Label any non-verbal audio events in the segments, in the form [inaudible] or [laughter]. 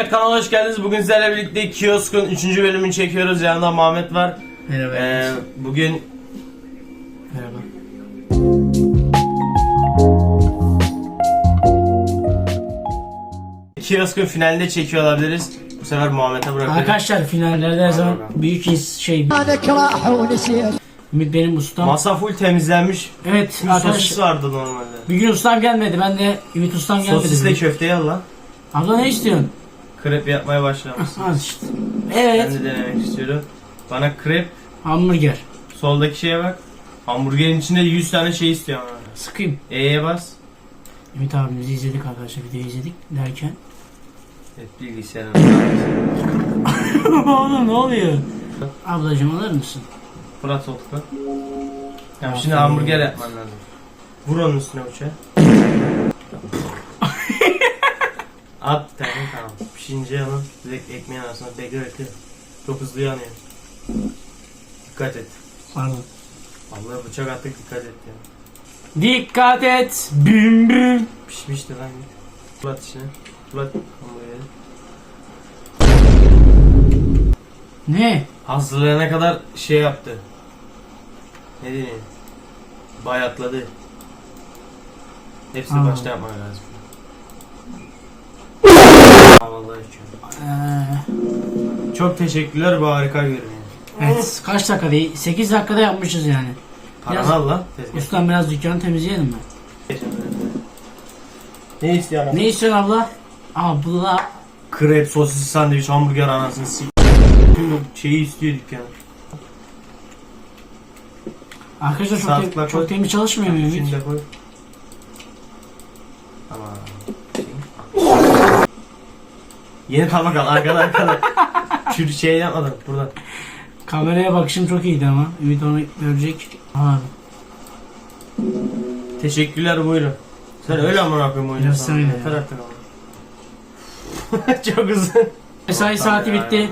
Evet kanala hoş geldiniz. Bugün sizlerle birlikte Kiosk'un 3. bölümünü çekiyoruz. Yanında Mehmet var. Merhaba. Ee, bugün... Merhaba. Kiosk'un finalde çekiyor olabiliriz. Bu sefer Muhammed'e bırakalım. Arkadaşlar finallerde her zaman büyük his şey... Ümit benim ustam. Masa full temizlenmiş. Evet Full sosis vardı normalde. Bir gün ustam gelmedi. Ben de Ümit ustam gelmedi. Sosisle köfteyi al lan. Abla ne istiyorsun? Krep yapmaya başlamış. Al işte. Ben Evet. de denemek istiyorum. Bana krep, Hamburger. soldaki şeye bak. Hamburgerin içinde 100 tane şey istiyor ama. Sıkayım. E'ye bas. Ümit abimizi izledik arkadaşlar. Videoyu izledik derken. Evet bilgisayarın. Oğlum [laughs] ne oluyor? Ablacım alır mısın? Fırat Sotku. Ya şimdi hamburger yapman lazım. Vur onun üstüne uçağı. At bir tane tamam. Pişince alın. Direkt ekmeğin arasına bekle bekle. Çok hızlı yanıyor. Dikkat et. Pardon. Vallahi bıçak attık dikkat et ya. Dikkat et. Büm büm. Pişmişti lan git. Fırat içine. Fırat hamburgeri. Ne? Hazırlayana kadar şey yaptı. Ne diyeyim? Bayatladı. Hepsini Aa. başta yapman lazım. Aa, Vallahi çok. Ee, Çok teşekkürler bu harika görünüyor. evet. Kaç dakika değil? 8 dakikada yapmışız yani. Biraz- Paranı al lan. tezgah. Ustam biraz dükkanı temizleyelim mi? Ne istiyorsun? Ne istiyorsun abla? Abla. Krep, sosis, sandviç, hamburger anasını s***. Tüm bu şeyi istiyor dükkan. Arkadaşlar çok, Saatler tem- çok temiz çalışmıyor mu Ümit? Koy. Tamam. Yeni tabak al arkada arkada. Şu [laughs] şey yapmadım buradan. Kameraya bakışım çok iyiydi ama. Ümit onu görecek. Abi. Teşekkürler buyurun. Sen öyle amına koyayım sana. sen öyle Yeter ya. artık ama. [laughs] Çok uzun. Mesai saati bitti.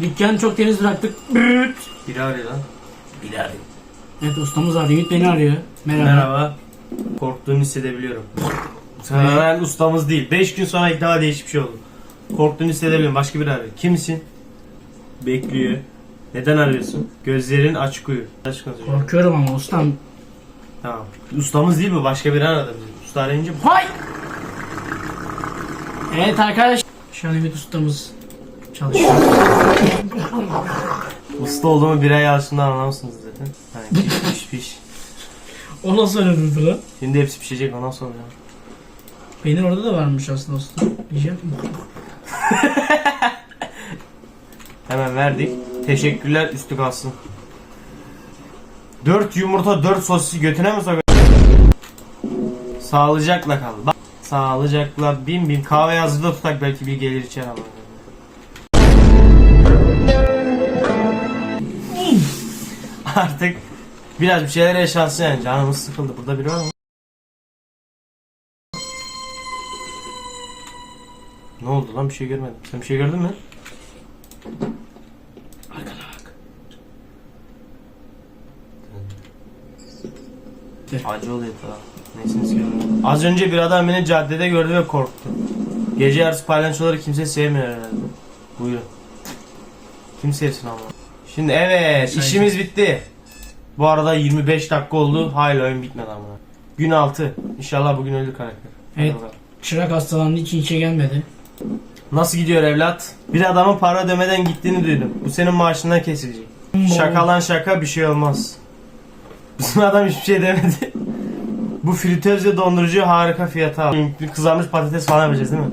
Dükkanı çok temiz bıraktık. Büt. Biri arıyor lan. Biri arıyor. Evet ustamız arıyor. Ümit beni arıyor. Merhaba. Merhaba. Korktuğunu hissedebiliyorum. Sen ustamız değil. 5 gün sonra daha değişik bir şey oldu. Korktuğunu hissedebiliyorum. Başka biri arıyor. Kimsin? Bekliyor. Neden arıyorsun? Gözlerin açık uyu. Açık konuşuyor. Korkuyorum ama ustam. Tamam. Ustamız değil mi? Başka biri aradı. Usta arayınca Hay! Evet arkadaş. Şu an Ümit ustamız çalışıyor. usta olduğumu bir ay yaşından anlamışsınız zaten. Hani piş piş. O nasıl öyle lan? Şimdi hepsi pişecek ondan sonra. Peynir orada da varmış aslında ustam. Yiyeceğim. [laughs] Hemen verdik. Teşekkürler üstü kalsın. 4 yumurta 4 sosisi götüne mi sok? Sağlıcakla kal. Bak. Sağlıcakla bin bin kahve yazıda tutak belki bir gelir içer ama. Artık biraz bir şeyler yaşansın yani canımız sıkıldı. Burada biri var mı? Ne oldu lan bir şey görmedim. Sen bir şey gördün mü? Arkana bak. Acı oluyor. Neyse söyleyeyim. Az önce bir adam beni caddede gördü ve korktu. Gece yarısı palyaçoları kimse sevmiyor herhalde. Buyurun. Kim sevsin ama. Şimdi evet işimiz bitti. Bu arada 25 dakika oldu. Hala oyun bitmedi ama. Gün 6. İnşallah bugün ölür karakter. Evet. Çırak hastalandığı için işe gelmedi. Nasıl gidiyor evlat? Bir adamın para ödemeden gittiğini duydum. Bu senin maaşından kesilecek. Şaka lan şaka bir şey olmaz. Bizim adam hiçbir şey demedi. Bu fritöz ve dondurucu harika fiyata al. Kızarmış patates falan yapacağız değil mi?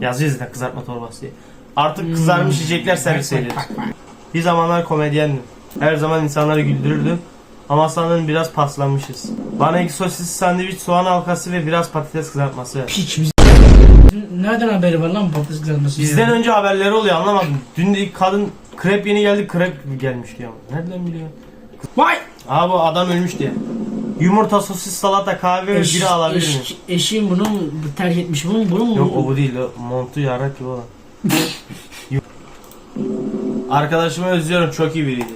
Yazıyor zaten kızartma torbası diye. Artık kızarmış yiyecekler servis ediyoruz. Bir zamanlar komedyendim. Her zaman insanları güldürürdüm. Ama sanırım biraz paslanmışız. Bana iki sosis sandviç, soğan halkası ve biraz patates kızartması ver. Piç biz. Nereden haberi var lan bu patates kızartması? Bizden önce haberleri oluyor anlamadım. Dün de kadın krep yeni geldi krep gelmiş diyor. Nereden biliyor? Vay! Aa bu adam ölmüş diye. Yumurta, sosis, salata, kahve ve Eş- biri alabilir miyim? eş- Eşim bunu tercih etmiş? Bunu mu? Bunu mu? Yok o bu değil. O montu yarak gibi olan. [laughs] Arkadaşımı özlüyorum. Çok iyi biriydi.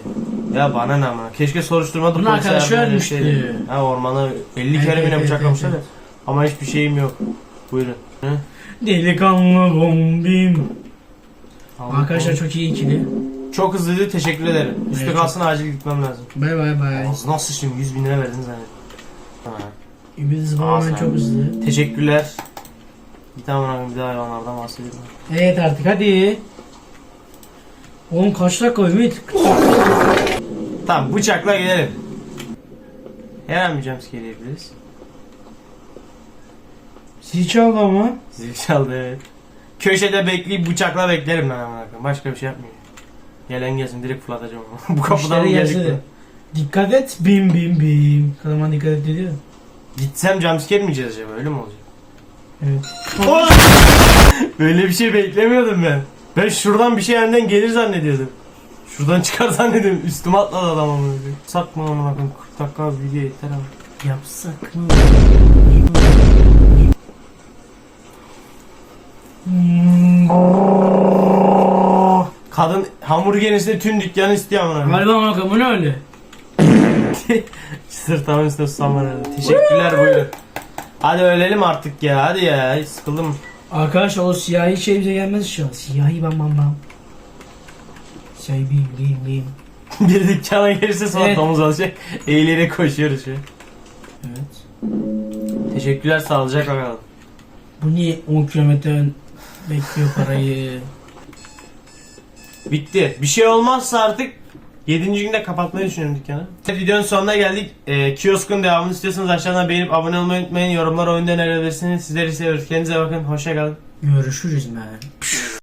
Ya bana ne ama. Keşke soruşturmada Bunun polise arkadaşı yardım ölmüştü. Ha ormanı 50 Evet, kere bile evet, bıçaklamışlar evet, ya. Ama hiçbir şeyim yok. Buyurun. Hı? Delikanlı bombim. Arkadaşlar çok iyi ikili. Çok hızlıydı teşekkür ederim. Üstü Evet, kalsın acil gitmem lazım. Bay bay bay. Ağzına sıçayım 100 bin lira verdin zannettim. Ümit Aa, sen- çok hızlı. Teşekkürler. Bir tane bir daha hayvanlardan bahsedelim. Evet artık hadi. Oğlum kaç dakika Ümit? Tamam bıçakla gelelim. Her an bir jumpscare yiyebiliriz. Zil çaldı ama. Zil çaldı evet. Köşede bekleyip bıçakla beklerim ben koyayım. Başka bir şey yapmıyorum. Gelen gelsin direkt fırlatacağım onu. [laughs] Bu kapıdan mı geldik mi? Dikkat et. Bim bim bim. Kalaman dikkat et diyor. Gitsem jumpscare mi yiyeceğiz acaba öyle mi olacak? Evet. [laughs] Böyle bir şey beklemiyordum ben. Ben şuradan bir şey önden gelir zannediyordum. Şuradan çıkar zannediyordum. Üstüme atladı adam amına koyayım. Sakma amına koyayım. 40 dakika video yeter ama. Yapsak mı? Kadın hamburgerin üstüne tüm dükkanı istiyor amına. Galiba bakalım bu ne öyle? [laughs] Sırtımın üstüne susam var. Teşekkürler buyurun. Hadi ölelim artık ya hadi ya hiç sıkıldım. Arkadaşlar o siyahi şey bize gelmez şu an. Siyahi bam bam bam. Siyahi bim bim bim. [laughs] bir dükkana gelirse sonra Evet. domuz alacak. Eğilerek koşuyoruz şu an. Evet. Teşekkürler sağlayacak bakalım. Bu niye 10 kilometre bekliyor parayı? Bitti. Bir şey olmazsa artık 7. günde kapatmayı düşünüyorum dükkanı. Evet, videonun sonuna geldik. Ee, kioskun devamını istiyorsanız aşağıdan beğenip abone olmayı unutmayın. Yorumlar oyunda önerilebilirsiniz. Sizleri seviyoruz. Kendinize bakın. Hoşça kalın. Görüşürüz ben.